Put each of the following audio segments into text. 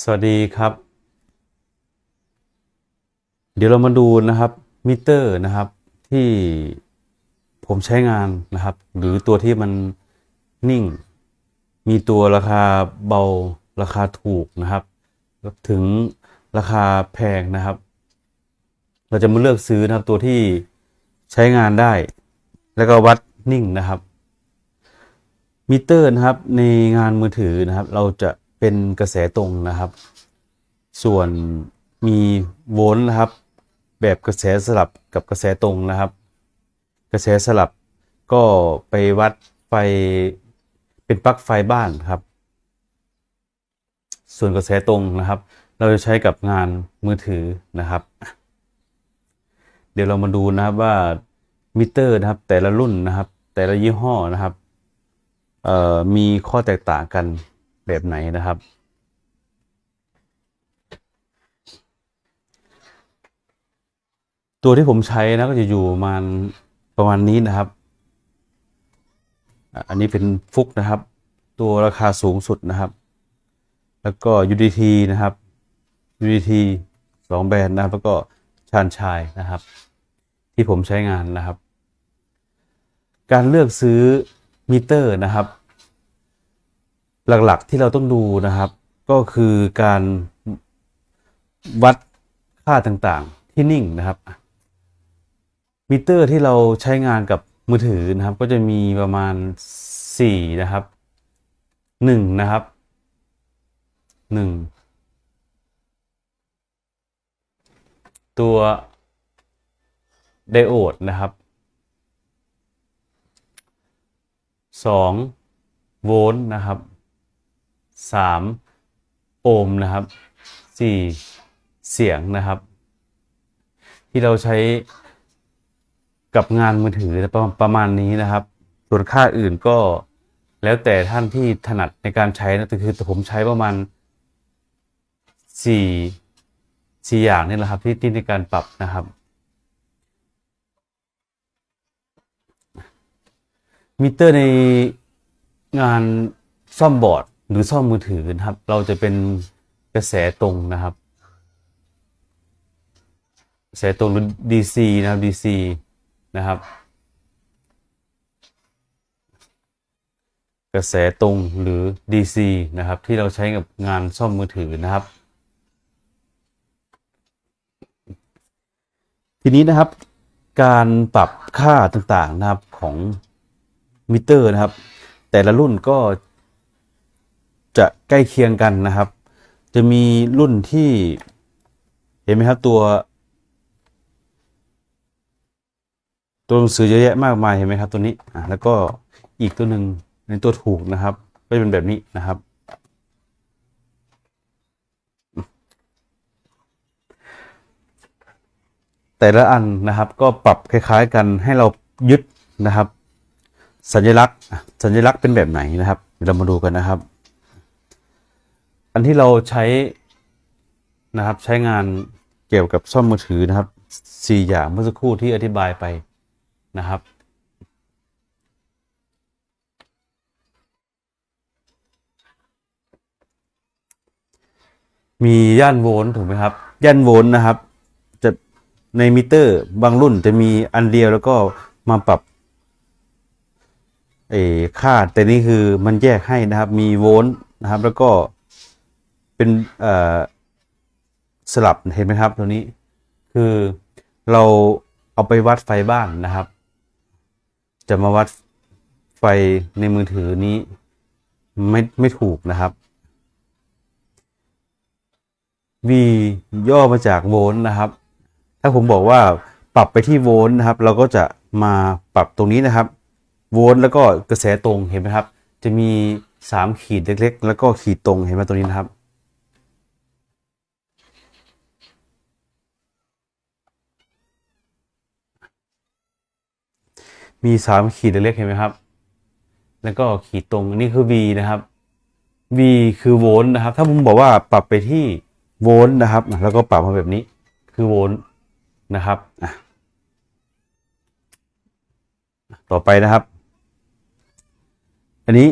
สวัสดีครับ เดี๋ยวเรามาดูนะครับมิเตอร์นะครับที่ผมใช้งานนะครับ หรือตัวที่มันนิ่ง มีตัวราคาเบาราคาถูกนะครับ ถึงราคาแพงนะครับ เราจะมาเลือกซื้อนะครับตัวที่ใช้งานได้ แล้วก็วัดนิ่งนะครับมิเตอร์นะครับในงานมือถือนะครับ เราจะ เป็นกระแสตรงนะครับ ส่วนมีโวลต์นะครับ แบบกระแสสลับกับกระแสตรงนะครับ กระแสสลับก็ไปวัดไฟเป็นปลั๊กไฟบ้านครับ ส่วนกระแสตรงนะครับ เราจะใช้กับงานมือถือนะครับ เดี๋ยวเรามาดูนะครับว่ามิเตอร์นะครับแต่ละรุ่นนะครับ แต่ละยี่ห้อนะครับมีข้อแตกต่างกัน แบบไหนนะครับ ตัวที่ผมใช้นะก็จะอยู่ประมาณประมาณนี้นะครับ อันนี้เป็นฟุกนะครับ ตัวราคาสูงสุดนะครับ แล้วก็ UDT นะครับ UDT สองแบรนด์นะครับ แล้วก็ชานชายนะครับ ที่ผมใช้งานนะครับ การเลือกซื้อมิเตอร์นะครับ หลักๆที่เราต้องดูนะครับ ก็คือการวัดค่าต่างๆ ที่นิ่งนะครับมิเตอร์ที่เราใช้งานกับมือถือนะครับ ก็จะมีประมาณ 4 นะครับ1นะครับ1ตัวไดโอดนะครับ2โวลต์นะครับ 3 โอห์มนะครับ 4 เสียงนะครับ ที่เราใช้กับงานมือถือประประมาณนี้นะครับ ส่วนค่าอื่นก็แล้วแต่ท่านที่ถนัดในการใช้นะแต่คือแต่ผมใช้ประมาณ4 4อย่างนี่แหละครับที่ที่ในการปรับนะครับ มิเตอร์ในงานซ่อมบอร์ด หรือซ่อมมือถือนะครับ เราจะเป็นกระแสตรงนะครับกระแสตรงหรือ DC นะครับ DC นะครับ กระแสตรงหรือ DC นะครับ ที่เราใช้กับงานซ่อมมือถือนะครับ ทีนี้นะครับการปรับค่าต่างๆนะครับของมิเตอร์นะครับ แต่ละรุ่นก็ ใกล้เคียงกันนะครับ จะมีรุ่นที่ เห็นไหมครับตัว ตัวหนังสือเยอะแยะมากมายเห็นไหมครับ ตัวนี้อะแล้วก็อีกตัวหนึ่งในตัวถูกนะครับก็จะเป็นแบบนี้นะครับ แต่ละอันนะครับก็ปรับคล้ายๆกันให้เรายึดนะครับ สัญลักษณ์สัญลักษณ์เป็นแบบไหนนะครับ เรามาดูกันนะครับ อันที่เราใช้นะครับใช้งานเกี่ยวกับซ่อมมือถือนะครับสี่อย่างเมื่อสักครู่ที่อธิบายไปนะครับ มีย่านโวลต์ถูกไหมครับ ย่านโวลต์นะครับ จะในมิเตอร์บางรุ่นจะมีอันเดียวแล้วก็มาปรับเออค่าแต่นี่คือมันแยกให้นะครับ มีโวลต์นะครับ แล้วก็ เป็นสลับเห็นไหมครับตัวนี้คือเราเอาไปวัดไฟบ้านนะครับ จะมาวัดไฟในมือถือนี้ไม่ไม่ถูกนะครับ V ย่อมาจากโวลต์นะครับ ถ้าผมบอกว่าปรับไปที่โวลต์นะครับ เราก็จะมาปรับตรงนี้นะครับ โวลต์แล้วก็กระแสตรงเห็นไหมครับ จะมี 3 ขีดเล็กๆ แล้วก็ขีดตรงเห็นไหมตรงนี้นะครับ มี3ขีดเล็กๆเห็นไหมครับ แล้วก็ขีดตรงอันนี้คือ V นะครับ V คือโวลต์นะครับ ถ้าผมบอกว่าปรับไปที่โวลต์นะครับ แล้วก็ปรับมาแบบนี้คือโวลต์นะครับต่อไปนะครับ อันนี้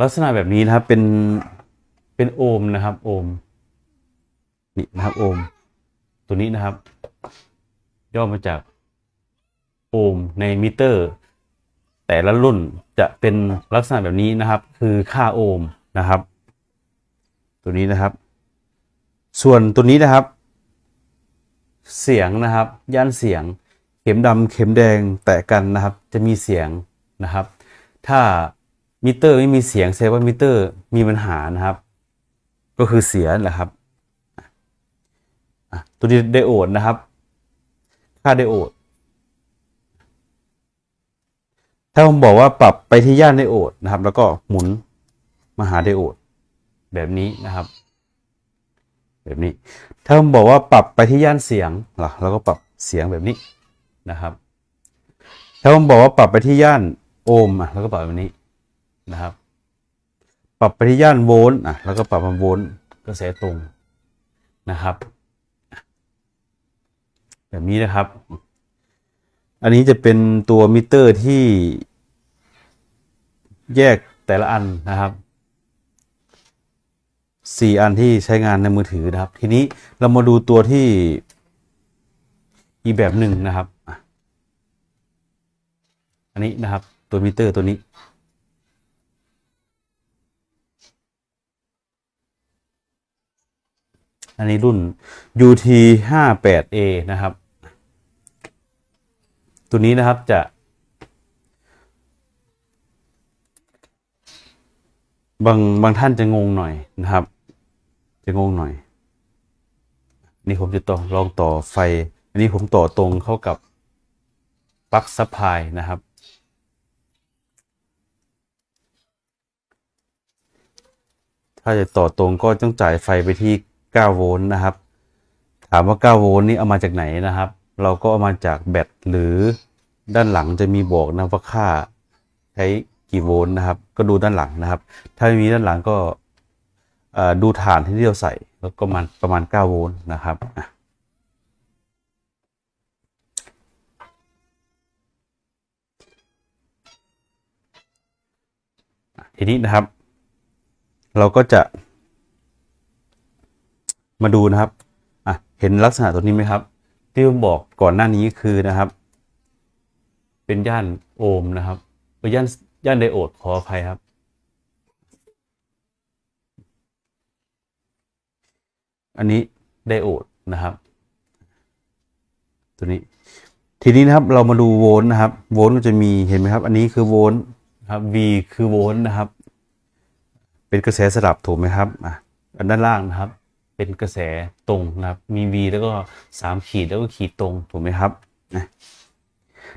ลักษณะแบบนี้นะครับเป็นเป็นโอห์มนะครับโอห์มนี่นะครับโอห์มตัวนี้นะครับ ย่อมาจาก โอห์มในมิเตอร์ แต่ละรุ่นจะเป็นลักษณะแบบนี้นะครับ คือค่าโอห์มนะครับ ตัวนี้นะครับ ส่วนตัวนี้นะครับ เสียงนะครับ ย่านเสียง เข็มดำเข็มแดงแตะกันนะครับ จะมีเสียงนะครับ ถ้ามิเตอร์ไม่มีเสียงแสดงว่ามิเตอร์มีปัญหานะครับ ก็คือเสียแหละครับตัวนี้ไดโอดนะครับ ค่าไดโอด ถ้าผมบอกว่าปรับไปที่ย่านไดโอดนะครับ แล้วก็หมุนมาหาไดโอดแบบนี้นะครับ แบบนี้ ถ้าผมบอกว่าปรับไปที่ย่านเสียงล่ะเราก็ปรับเสียงแบบนี้นะครับ ถ้าผมบอกว่าปรับไปที่ย่านโอห์มอะแล้วก็ปรับแบบนี้นะครับ ปรับไปที่ย่านโวลต์อะแล้วก็ปรับมาโวลต์กระแสตรงนะครับ แบบนี้นะครับ อันนี้จะเป็นตัวมิเตอร์ที่แยกแต่ละอันนะครับสี่อันที่ใช้งานในมือถือนะครับ ทีนี้เรามาดูตัวที่อีกแบบหนึ่งนะครับ อันนี้นะครับตัวมิเตอร์ตัวนี้ อันนี้รุ่น UT 5 8 A นะครับ ตัวนี้นะครับจะ บางบางท่านจะงงหน่อยนะครับ จะงงหน่อย นี่ผมจะต่อลองต่อไฟ อันนี้ผมต่อตรงเข้ากับปลั๊กซัพพลายนะครับถ้าจะต่อตรงก็ต้องจ่ายไฟไปที่ 9 โวลต์นะครับ ถามว่า 9 โวลต์นี่เอามาจากไหนนะครับ เราก็เอามาจากแบตหรือด้านหลังจะมีบอกนะว่าค่าใช้กี่โวลต์นะครับ ก็ดูด้านหลังนะครับ ถ้าไม่มีด้านหลังก็ดูฐานที่เราใส่แล้วก็มันประมาณ 9 โวลต์นะครับอะทีนี้นะครับ เราก็จะ มาดูนะครับอะเห็นลักษณะตัวนี้ไหมครับ ที่ผมบอกก่อนหน้านี้คือนะครับ เป็นย่านโอห์มนะครับเอ้ยย่านย่านไดโอดขออภัยครับ อันนี้ไดโอดนะครับ ตัวนี้ ทีนี้นะครับเรามาดูโวลต์นะครับ โวลต์ก็จะมีเห็นไหมครับ อันนี้คือโวลต์ครับ V คือโวลต์นะครับ เป็นกระแสสลับถูกไหมครับอะอันด้านล่างนะครับ เป็นกระแสตรงนะครับ มี V แล้วก็สามขีดแล้วก็ขีดตรงถูกไหมครับนะ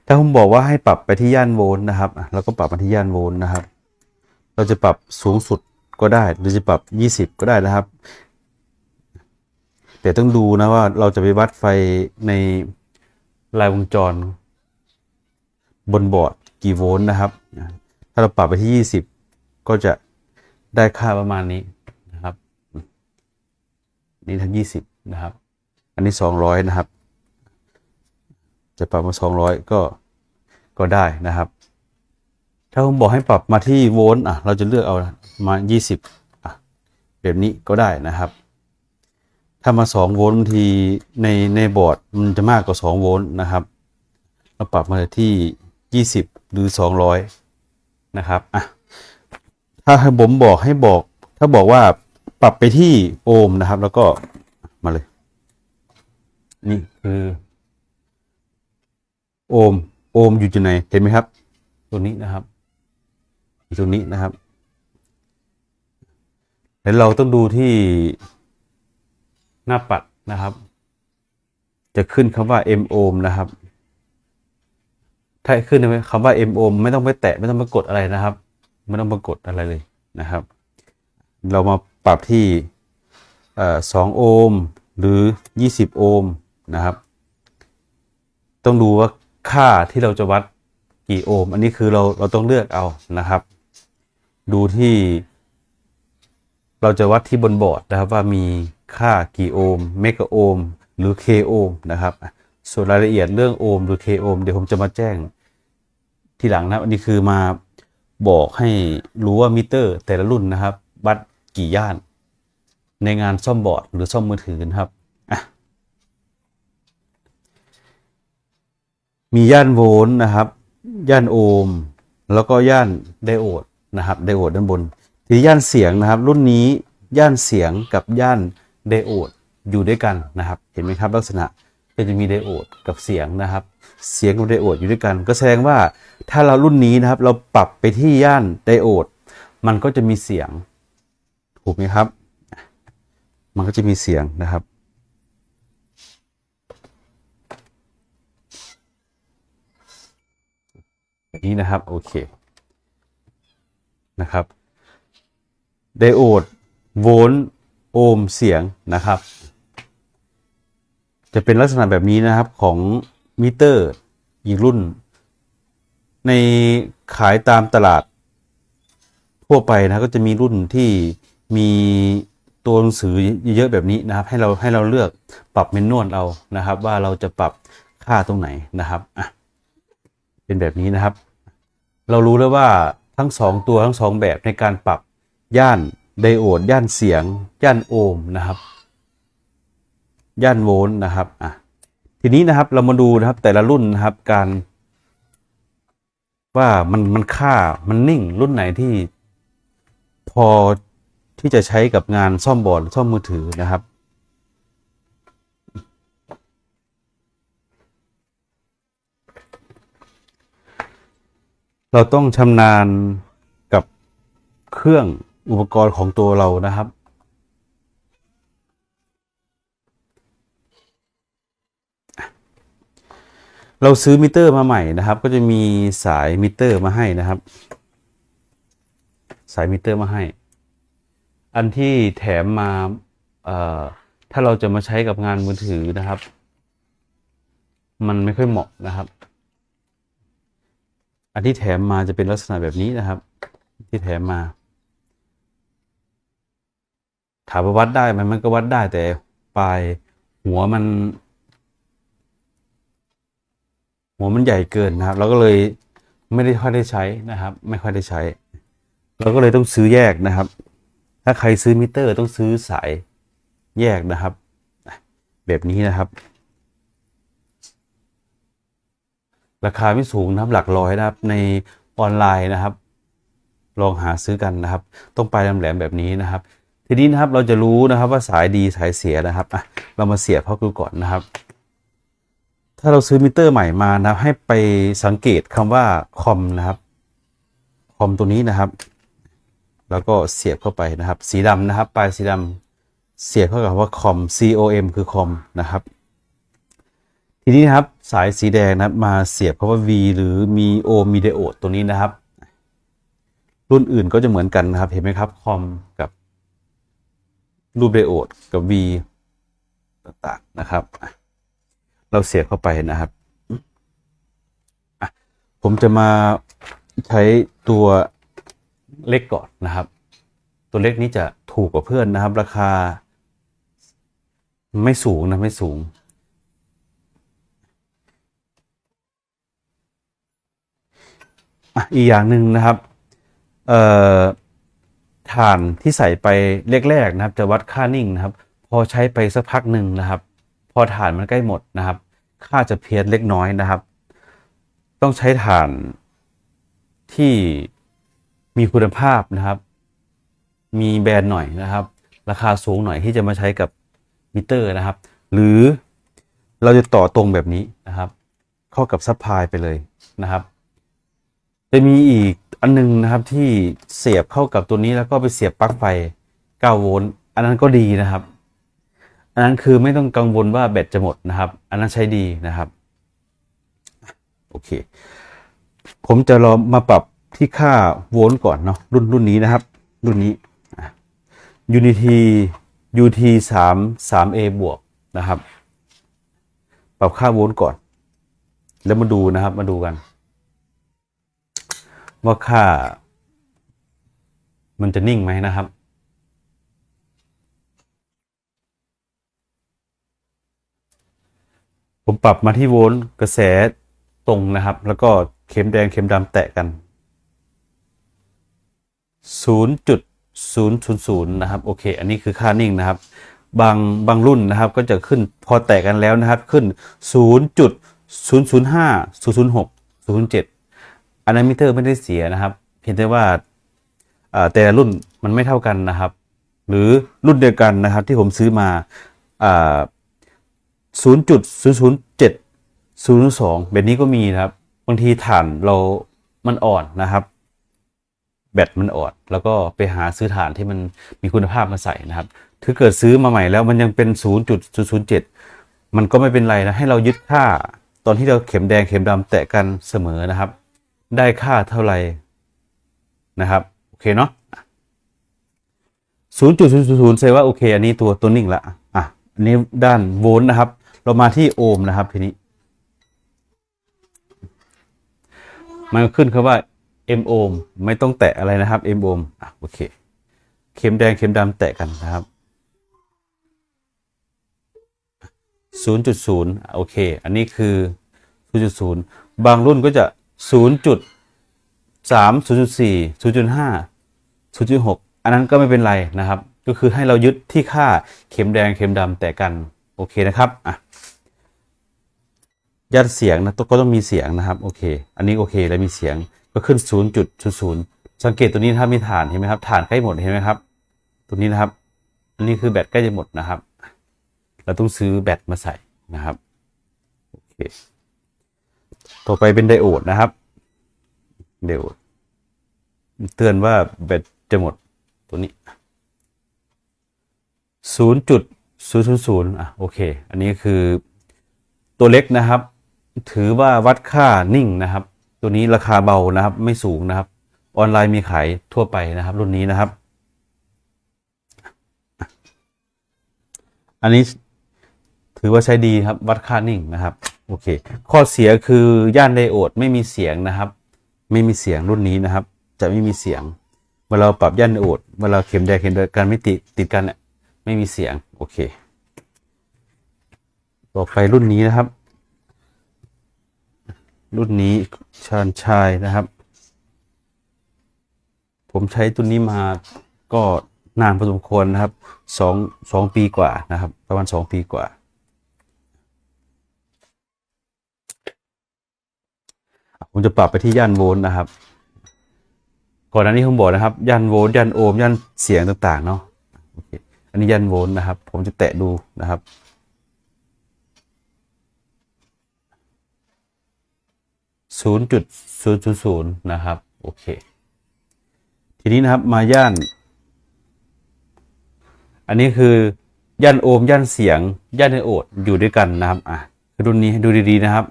ถ้าผมบอกว่าให้ปรับไปที่ย่านโวลต์นะครับเราก็ปรับมาที่ย่านโวลต์นะครับ เราจะปรับสูงสุดก็ได้หรือจะปรับ 20 ก็ได้นะครับ แต่ต้องดูนะว่าเราจะไปวัดไฟในรายวงจร บนบอร์ดกี่โวลต์นะครับ ถ้าเราปรับไปที่ 20 ก็จะได้ค่าประมาณนี้ นี่ทั้ง20นะครับ อันนี้200นะครับ จะปรับมา200ก็ก็ได้นะครับ ถ้าผมบอกให้ปรับมาที่โวลต์อะ เราจะเลือกเอามา20อะแบบนี้ก็ได้นะครับ ถ้ามา2โวลต์บางทีในในบอร์ดมันจะมากกว่า2โวลต์นะครับ เราปรับมาที่20หรือ200นะครับอะถ้าผมบอกให้บอก ถ้าบอกว่า ปรับไปที่โอห์มนะครับ แล้วก็มาเลย นี่คือโอห์มโอห์มอยู่ที่ไหนเห็นไหมครับ ตัวนี้นะครับตรงนี้นะครับแล้วเราต้องดูที่หน้าปัดนะครับ จะขึ้นคำว่า m ohm นะครับ ถ้าขึ้นคำว่า m ohm ไม่ต้องไปแตะไม่ต้องไปกดอะไรนะครับ ไม่ต้องไปกดอะไรเลยนะครับ เรามา ปรับที่เอ่อ2โอห์มหรือ 20 โอห์มนะครับ ต้องดูว่าค่าที่เราจะวัดกี่โอห์มอันนี้คือเราเราต้องเลือกเอานะครับ ดูที่ เราจะวัดที่บนบอร์ดนะครับว่ามีค่ากี่โอห์มเมกะโอห์มหรือเคโอห์มนะครับ ส่วนรายละเอียดเรื่องโอห์มหรือเคโอห์มเดี๋ยวผมจะมาแจ้งทีหลังนะอันนี้คือมาบอกให้รู้ว่ามิเตอร์แต่ละรุ่นนะครับวัด กี่ย่าน ในงานซ่อมบอร์ดหรือซ่อมมือถือครับ มีย่านโวลต์นะครับ ย่านโอห์มแล้วก็ย่านไดโอดนะครับไดโอดด้านบนทีย่านเสียงนะครับ รุ่นนี้ย่านเสียงกับย่านไดโอดอยู่ด้วยกันนะครับ เห็นไหมครับลักษณะก็จะมีไดโอดกับเสียงนะครับ เสียงกับไดโอดอยู่ด้วยกัน ก็แสดงว่าถ้าเรารุ่นนี้นะครับ เราปรับไปที่ย่านไดโอด มันก็จะมีเสียง ถูกไหมครับ มันก็จะมีเสียงนะครับแบบนี้นะครับ โอเค นะครับ ไดโอด โวลต์ โอห์ม เสียงนะครับ จะเป็นลักษณะแบบนี้นะครับของมิเตอร์อีกรุ่น ในขายตามตลาดทั่วไปนะก็จะมีรุ่นที่ มีตัวหนังสือเยอะแบบนี้นะครับ ให้เราให้เราเลือกปรับเมนนวลเอานะครับ ว่าเราจะปรับค่าตรงไหนนะครับอะเป็นแบบนี้นะครับ เรารู้แล้วว่าทั้งสองตัวทั้งสองแบบในการปรับย่านไดโอด ย่านเสียง ย่านโอห์มนะครับ ย่านโวลต์นะครับอะทีนี้นะครับเรามาดูนะครับแต่ละรุ่นนะครับการว่ามันมันค่ามันนิ่งรุ่นไหนที่พอ ที่จะใช้กับงานซ่อมบอร์ดซ่อมมือถือนะครับ เราต้องชำนาญกับเครื่องอุปกรณ์ของตัวเรานะครับเราซื้อมิเตอร์มาใหม่นะครับ ก็จะมีสายมิเตอร์มาให้นะครับ สายมิเตอร์มาให้ อันที่แถมมาถ้าเราจะมาใช้กับงานมือถือนะครับ มันไม่ค่อยเหมาะนะครับ อันที่แถมมาจะเป็นลักษณะแบบนี้นะครับ ที่แถมมา ถามว่าวัดได้ไหมมันก็วัดได้แต่ปลายหัวมัน หัวมันใหญ่เกินนะครับ เราก็เลยไม่ได้ค่อยได้ใช้นะครับ ไม่ค่อยได้ใช้ เราก็เลยต้องซื้อแยกนะครับ ถ้าใครซื้อมิเตอร์ต้องซื้อสายแยกนะครับ แบบนี้นะครับ ราคาไม่สูงนะครับหลักร้อยนะครับ ในออนไลน์นะครับ ลองหาซื้อกันนะครับ ต้องไปลายแหลมแบบนี้นะครับ ทีนี้นะครับเราจะรู้นะครับว่าสายดีสายเสียนะครับอะเรามาเสียบเข้าดูก่อนนะครับ ถ้าเราซื้อมิเตอร์ใหม่มานะครับ ให้ไปสังเกตคำว่าคอมนะครับคอมตัวนี้นะครับ แล้วก็เสียบเข้าไปนะครับ สีดำนะครับ ปลายสีดำเสียบเข้ากับว่าคอม com คือคอมนะครับ ทีนี้นะครับสายสีแดงนะมาเสียบคำว่า V หรือมีโอมีเดโอดตัวนี้นะครับ รุ่นอื่นก็จะเหมือนกันนะครับ เห็นไหมครับคอมกับรูปไดโอดกับ V ต่างๆนะครับ เราเสียบเข้าไปนะครับ ผมจะมาใช้ตัว เล็กก่อนนะครับ ตัวเล็กนี้จะถูกกว่าเพื่อนนะครับ ราคา ไม่สูงนะไม่สูง อีกอย่างหนึ่งนะครับเอ่อฐานที่ใส่ไปแรกๆนะครับ จะวัดค่านิ่งนะครับ พอใช้ไปสักพักหนึ่งนะครับ พอฐานมันใกล้หมดนะครับ ค่าจะเพี้ยนเล็กน้อยนะครับ ต้องใช้ฐานที่ มีคุณภาพนะครับ มีแบรนด์หน่อยนะครับ ราคาสูงหน่อยที่จะมาใช้กับมิเตอร์นะครับ หรือเราจะต่อตรงแบบนี้นะครับ เข้ากับซัพพลายไปเลยนะครับ จะมีอีกอันนึงนะครับที่เสียบเข้ากับตัวนี้แล้วก็ไปเสียบปลั๊กไฟ 9 โวลต์อันนั้นก็ดีนะครับ อันนั้นคือไม่ต้องกังวลว่าแบตจะหมดนะครับ อันนั้นใช้ดีนะครับโอเค ผมจะรอมาปรับ ที่ค่าโวลต์ก่อนเนาะรุ่นรุ่นนี้นะครับ รุ่นนี้ Unity UT 3 3A บวกนะครับ ปรับค่าโวลต์ก่อน แล้วมาดูนะครับมาดูกัน ว่าค่า มันจะนิ่งไหมนะครับผมปรับมาที่โวลต์กระแสตรงนะครับ แล้วก็เข็มแดงเข็มดำแตะกัน 0.000นะครับโอเค อันนี้คือค่านิ่งนะครับ บางบางรุ่นนะครับก็จะขึ้นพอแตะกันแล้วนะครับขึ้น 0.005 006 007 อันนั้นมิเตอร์ไม่ได้เสียนะครับ เพียงแต่ว่าแต่ละรุ่นมันไม่เท่ากันนะครับ หรือรุ่นเดียวกันนะครับที่ผมซื้อมาอ่า0.007 0.2แบบนี้ก็มีนะครับ บางทีฐานเรามันอ่อนนะครับ แบตมันอ่อนแล้วก็ไปหาซื้อฐานที่มันมีคุณภาพมาใส่นะครับถ้าเกิดซื้อมาใหม่แล้วมันยังเป็น 0.007 มันก็ไม่เป็นไรนะให้เรายึดค่าตอนที่เราเข็มแดงเข็มดำแตะกันเสมอนะครับ ได้ค่าเท่าไหร่นะครับโอเคเนาะ0.000แสดงว่าโอเค อันนี้ตัวตัวนิ่งละอะอันนี้ด้านโวลต์นะครับ เรามาที่โอห์มนะครับทีนี้ มันขึ้นคำว่า m โอห์มไม่ต้องแตะอะไรนะครับ m โอห์มอะโอเค เข็มแดงเข็มดำแตะกันนะครับ 0.0 โอเค อันนี้คือ 0.0 บางรุ่นก็จะ 0.3 0.4 0.5 0.6 อันนั้นก็ไม่เป็นไรนะครับ ก็คือให้เรายึดที่ค่าเข็มแดงเข็มดำแต่กัน โอเคนะครับอะยัดเสียงนะก็ต้องมีเสียงนะครับ โอเค อันนี้โอเคแล้วมีเสียง ก็ขึ้น 0.00 สังเกตตัวนี้ถ้ามีฐานเห็นไหมครับฐานใกล้หมดเห็นไหมครับ ตัวนี้นะครับ อันนี้คือแบตใกล้จะหมดนะครับ เราต้องซื้อแบตมาใส่นะครับโอเคต่อไปเป็นไดโอดนะครับไดโอดเตือนว่าแบตจะหมดตัวนี้ 0.000อะโอเค อันนี้คือตัวเล็กนะครับ ถือว่าวัดค่านิ่งนะครับ ตัวนี้ราคาเบานะครับ ไม่สูงนะครับ ออนไลน์มีขายทั่วไปนะครับ รุ่นนี้นะครับ อันนี้ถือว่าใช้ดีครับวัดค่านิ่งนะครับโอเค ข้อเสียคือย่านไดโอดไม่มีเสียงนะครับ ไม่มีเสียงรุ่นนี้นะครับ จะไม่มีเสียงเวลาเราปรับย่านไดโอดเวลาเข็มแดงเข็มแดงกันไม่ติดติดกันเนี่ยไม่มีเสียงโอเค ต่อไปรุ่นนี้นะครับ รุ่นนี้ชาญชายนะครับ ผมใช้ตัวนี้มาก็นานพอสมควรนะครับสองสองปีกว่านะครับ ประมาณสองปีกว่า ผมจะปรับไปที่ย่านโวลต์นะครับ ก่อนหน้านี้ผมบอกนะครับ ย่านโวลต์ย่านโอห์มย่านเสียงต่างๆเนาะอันนี้ย่านโวลต์นะครับ ผมจะแตะดูนะครับ ศูนย์จุดศูนะครับ โอเค ทีนี้นะครับมาย่าน อันนี้คือย่านโอห์มย่านเสียง ย่านไดโอดอยู่ด้วยกันนะครับอะคือรุ่นนี้ดูดีๆนะครับ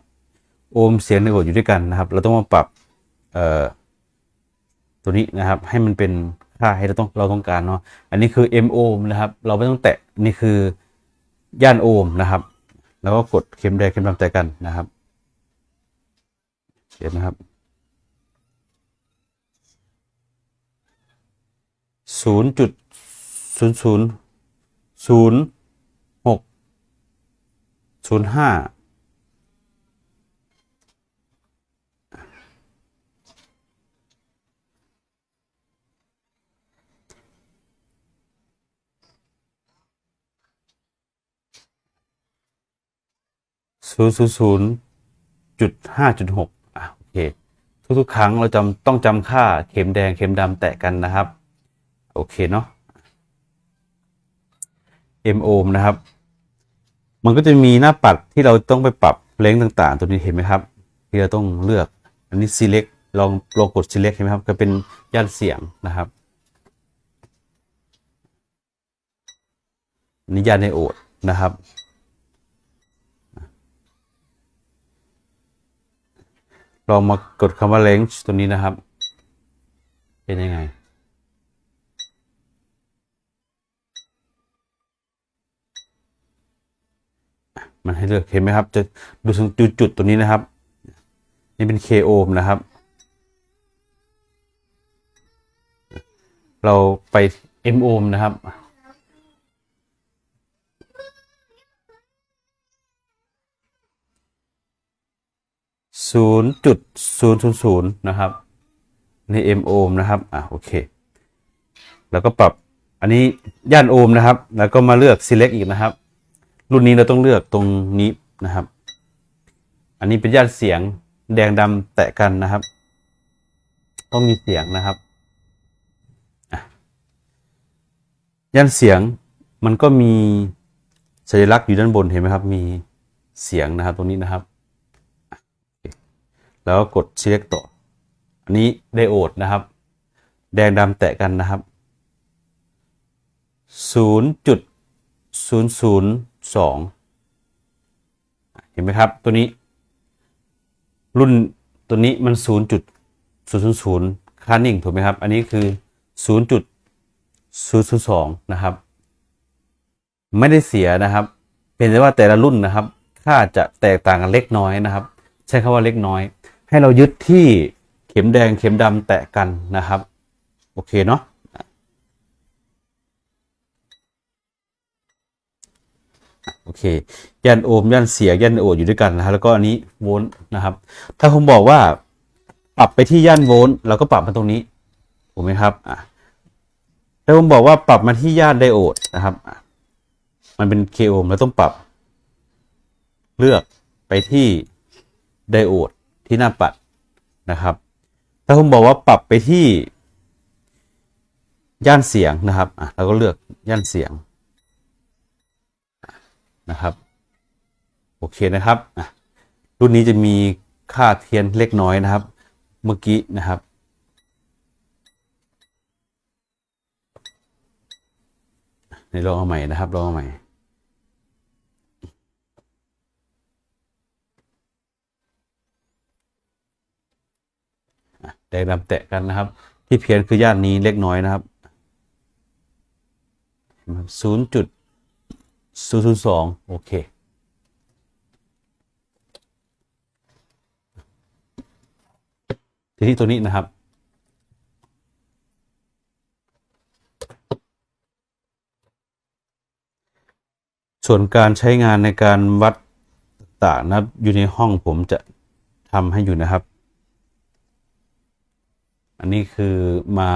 โอห์มเสียงไดโอดอยู่ด้วยกันนะครับ เราต้องมาปรับเอ่อตัวนี้นะครับ ให้มันเป็นค่าให้เราต้องเราต้องการเนาะอันนี้คือ m โอห์มนะครับ เราไม่ต้องแตะนี่คือย่านโอห์มนะครับ แล้วก็กดเข็มแดงเข็มดำแตะกันนะครับ เดี๋ยวนะครับศูนย์จุดศูนย์ศูนย์ศูนย์หกศูนย์ห้าศูนย์ศูนย์จุดห้าจุดหก เค ทุกๆ ครั้งเราจำต้องจำค่าเข็มแดงเข็มดำแตะกันนะครับ โอเคเนาะ m โอห์มนะครับ มันก็จะมีหน้าปัดที่เราต้องไปปรับเลนส์ต่างๆ ตัวนี้เห็นไหมครับ ที่เราต้องเลือก อันนี้ select ลองลองกด select เห็นไหมครับ ก็เป็นย่านเสียงนะครับอันนี้ย่านไดโอดนะครับ ลองมากดคำว่า range ตัวนี้นะครับ เป็นยังไง มันให้เลือกเห็นไหมครับ จะดูจุดจุดตัวนี้นะครับ นี่เป็น k โอมนะครับ เราไป m โอมนะครับ ศูนย์จุดศูนย์ศูนย์นะครับ ใน m โอห์มนะครับ อะโอเค แล้วก็ปรับอันนี้ย่านโอห์มนะครับ แล้วก็มาเลือก select อีกนะครับ รุ่นนี้เราต้องเลือกตรงนี้นะครับ อันนี้เป็นย่านเสียงแดงดำแตะกันนะครับ ต้องมีเสียงนะครับย่านเสียงมันก็มีสัญลักษณ์อยู่ด้านบนเห็นไหมครับ มีเสียงนะครับตรงนี้นะครับ แล้วก็กด select ต่อ อันนี้ไดโอดนะครับ แดงดำแตะกันนะครับ 0.002 เห็นไหมครับ ตัวนี้ รุ่นตัวนี้มัน 0.000ค่านิ่งถูกไหมครับ อันนี้คือ 0.002 นะครับ ไม่ได้เสียนะครับ เป็นแต่ว่าแต่ละรุ่นนะครับ ค่าจะแตกต่างกันเล็กน้อยนะครับ ใช้คำว่าเล็กน้อย ให้เรายึดที่เข็มแดงเข็มดำแตะกันนะครับ โอเคเนาะโอเคยันโอห์มยันเสียยันโอห์มอยู่ด้วยกันนะครับแล้วก็อันนี้โวลต์นะครับ ถ้าผมบอกว่าปรับไปที่ย่านโวลต์เราก็ปรับมาตรงนี้ถูกไหมครับอะถ้าผมบอกว่าปรับมาที่ย่านไดโอดนะครับ มันเป็นเคโอห์มเราต้องปรับ เลือกไปที่ไดโอด ที่หน้าปัดนะครับ ถ้าผมบอกว่าปรับไปที่ ย่านเสียงนะครับอะเราก็เลือกย่านเสียงนะครับ โอเคนะครับอะรุ่นนี้จะมีค่าเทียนเล็กน้อยนะครับ เมื่อกี้นะครับในลองเอาใหม่นะครับลองเอาใหม่ แดงดำแตะกันนะครับ ที่เพียนคือย่านนี้เล็กน้อยนะครับศูนย์จุดศูนย์ศูนย์สองโอเคทีนี้ตัวนี้นะครับ ส่วนการใช้งานในการวัดต่างนับอยู่ในห้องผมจะทำให้อยู่นะครับ อันนี้คือมา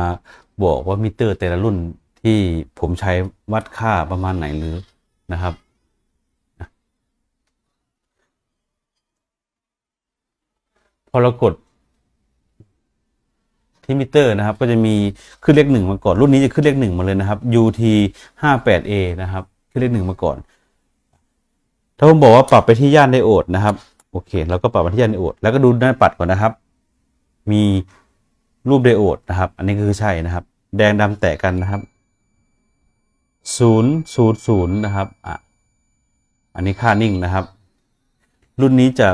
บอกว่ามิเตอร์แต่ละรุ่นที่ผมใช้วัดค่าประมาณไหนหรือนะครับพอเรากดที่มิเตอร์นะครับ ก็จะมีขึ้นเลขหนึ่งมาก่อน รุ่นนี้จะขึ้นเลขหนึ่งมาเลยนะครับ UT 58A นะครับ ขึ้นเลขหนึ่งมาก่อน ถ้าผมบอกว่าปรับไปที่ย่านไดโอดนะครับ โอเคเราก็ปรับไปที่ย่านไดโอดแล้วก็ดูหน้าปัดก่อนนะครับ มี รูปไดโอดนะครับ อันนี้คือใช่นะครับ แดงดำแตะกันนะครับศูนย์ศูนย์ศูนย์นะครับอะอันนี้ค่านิ่งนะครับ รุ่นนี้จะ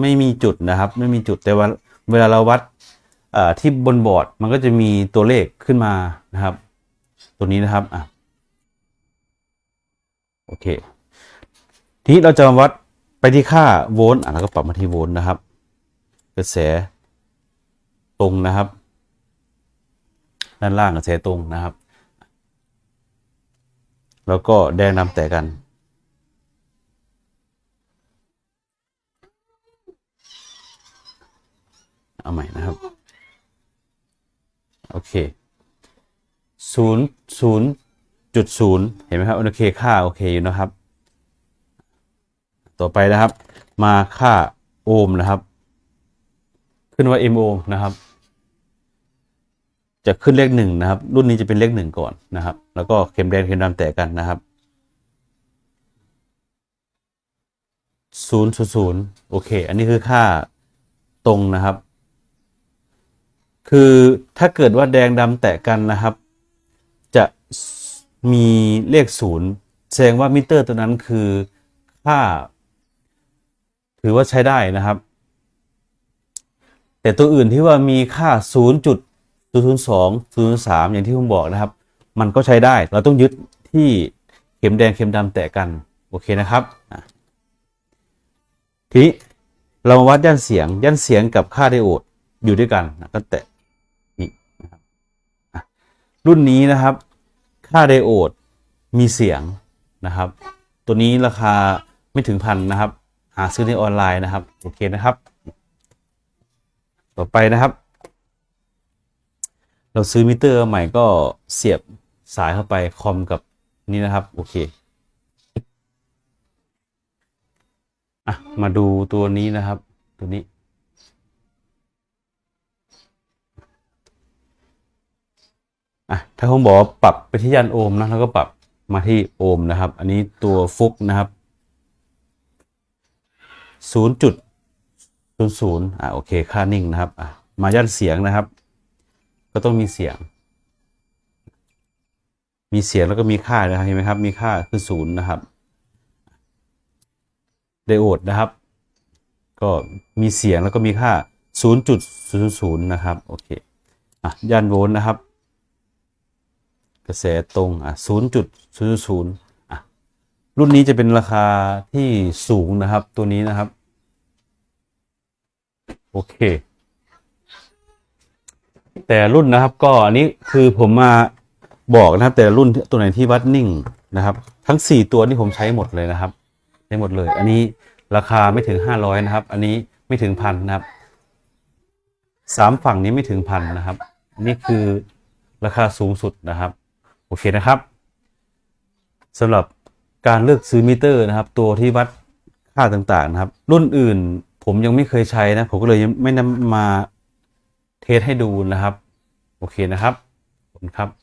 ไม่มีจุดนะครับ ไม่มีจุดแต่ว่าเวลาเราวัดอ่อที่บนบอร์ดมันก็จะมีตัวเลขขึ้นมานะครับ ตัวนี้นะครับอะโอเค ทีนี้เราจะมาวัดไปที่ค่าโวลต์อะแล้วก็ปรับมาที่โวลต์นะครับ กระแส ตรงนะครับ ด้านล่างกระแสตรงนะครับ แล้วก็แดงดำแตะกันเอาใหม่นะครับ โอเคศูนย์ศูนย์จุดศูนย์เห็นไหมครับ โอเค ค่า โอเค อยู่นะครับ ต่อไปนะครับ มาค่าโอห์มนะครับ ขึ้นว่า m โอห์มนะครับ จะขึ้นเลขหนึ่งนะครับ รุ่นนี้จะเป็นเลขหนึ่งก่อนนะครับ แล้วก็เข็มแดงเข็มดำแตะกันนะครับศูนย์ศูนย์โอเค อันนี้คือค่าตรงนะครับ คือถ้าเกิดว่าแดงดำแตะกันนะครับ จะมีเลขศูนย์แสดงว่ามิเตอร์ตัวนั้นคือค่า ถือว่าใช้ได้นะครับ แต่ตัวอื่นที่ว่ามีค่า 002 003 อย่างที่ผมบอกนะครับ มันก็ใช้ได้ เราต้องยึดที่เข็มแดงเข็มดำแตะกัน โอเคนะครับทีนี้เรามาวัดย่านเสียง ย่านเสียงกับค่าไดโอดอยู่ด้วยกันนะก็แตะนี่นะครับอะรุ่นนี้นะครับ ค่าไดโอดมีเสียงนะครับ ตัวนี้ราคาไม่ถึงพันนะครับ หาซื้อในออนไลน์นะครับ โอเคนะครับ ต่อไปนะครับ เราซื้อมิเตอร์ใหม่ก็เสียบสายเข้าไปคอมกับนี่นะครับ โอเคอะมาดูตัวนี้นะครับ ตัวนี้ อะถ้าผมบอกปรับไปที่ยันโอห์มนะแล้วก็ปรับมาที่โอห์มนะครับ อันนี้ตัวฟุกนะครับศูนย์จุดศูนย์ศูนย์อะโอเค ค่านิ่งนะครับอะมายันเสียงนะครับ ก็ต้องมีเสียง มีเสียงแล้วก็มีค่านะครับเห็นไหมครับ มีค่าคือศูนย์นะครับไดโอดนะครับ ก็มีเสียงแล้วก็มีค่า 0.00 นะครับ โอเค อะย่านโวลต์นะครับ กระแสตรง อะ 0.00อะ รุ่นนี้จะเป็นราคาที่สูงนะครับ ตัวนี้นะครับ โอเค แต่รุ่นนะครับก็อันนี้คือผมมาบอกนะครับ แต่รุ่นตัวไหนที่วัดนิ่งนะครับ ทั้ง 4 ตัวนี่ผมใช้หมดเลยนะครับใช้หมดเลย อันนี้ราคาไม่ถึง 500 นะครับ อันนี้ไม่ถึงพันนะครับสามฝั่งนี้ไม่ถึงพันนะครับนนี้คือราคาสูงสุดนะครับ โอเคนะครับสำหรับการเลือกซื้อมิเตอร์นะครับ ตัวที่วัดค่าต่างๆนะครับ รุ่นอื่นผมยังไม่เคยใช้นะ ผมก็เลยยังไม่นำมา เทสให้ดูนะครับ โอเคนะครับขอบคุณครับ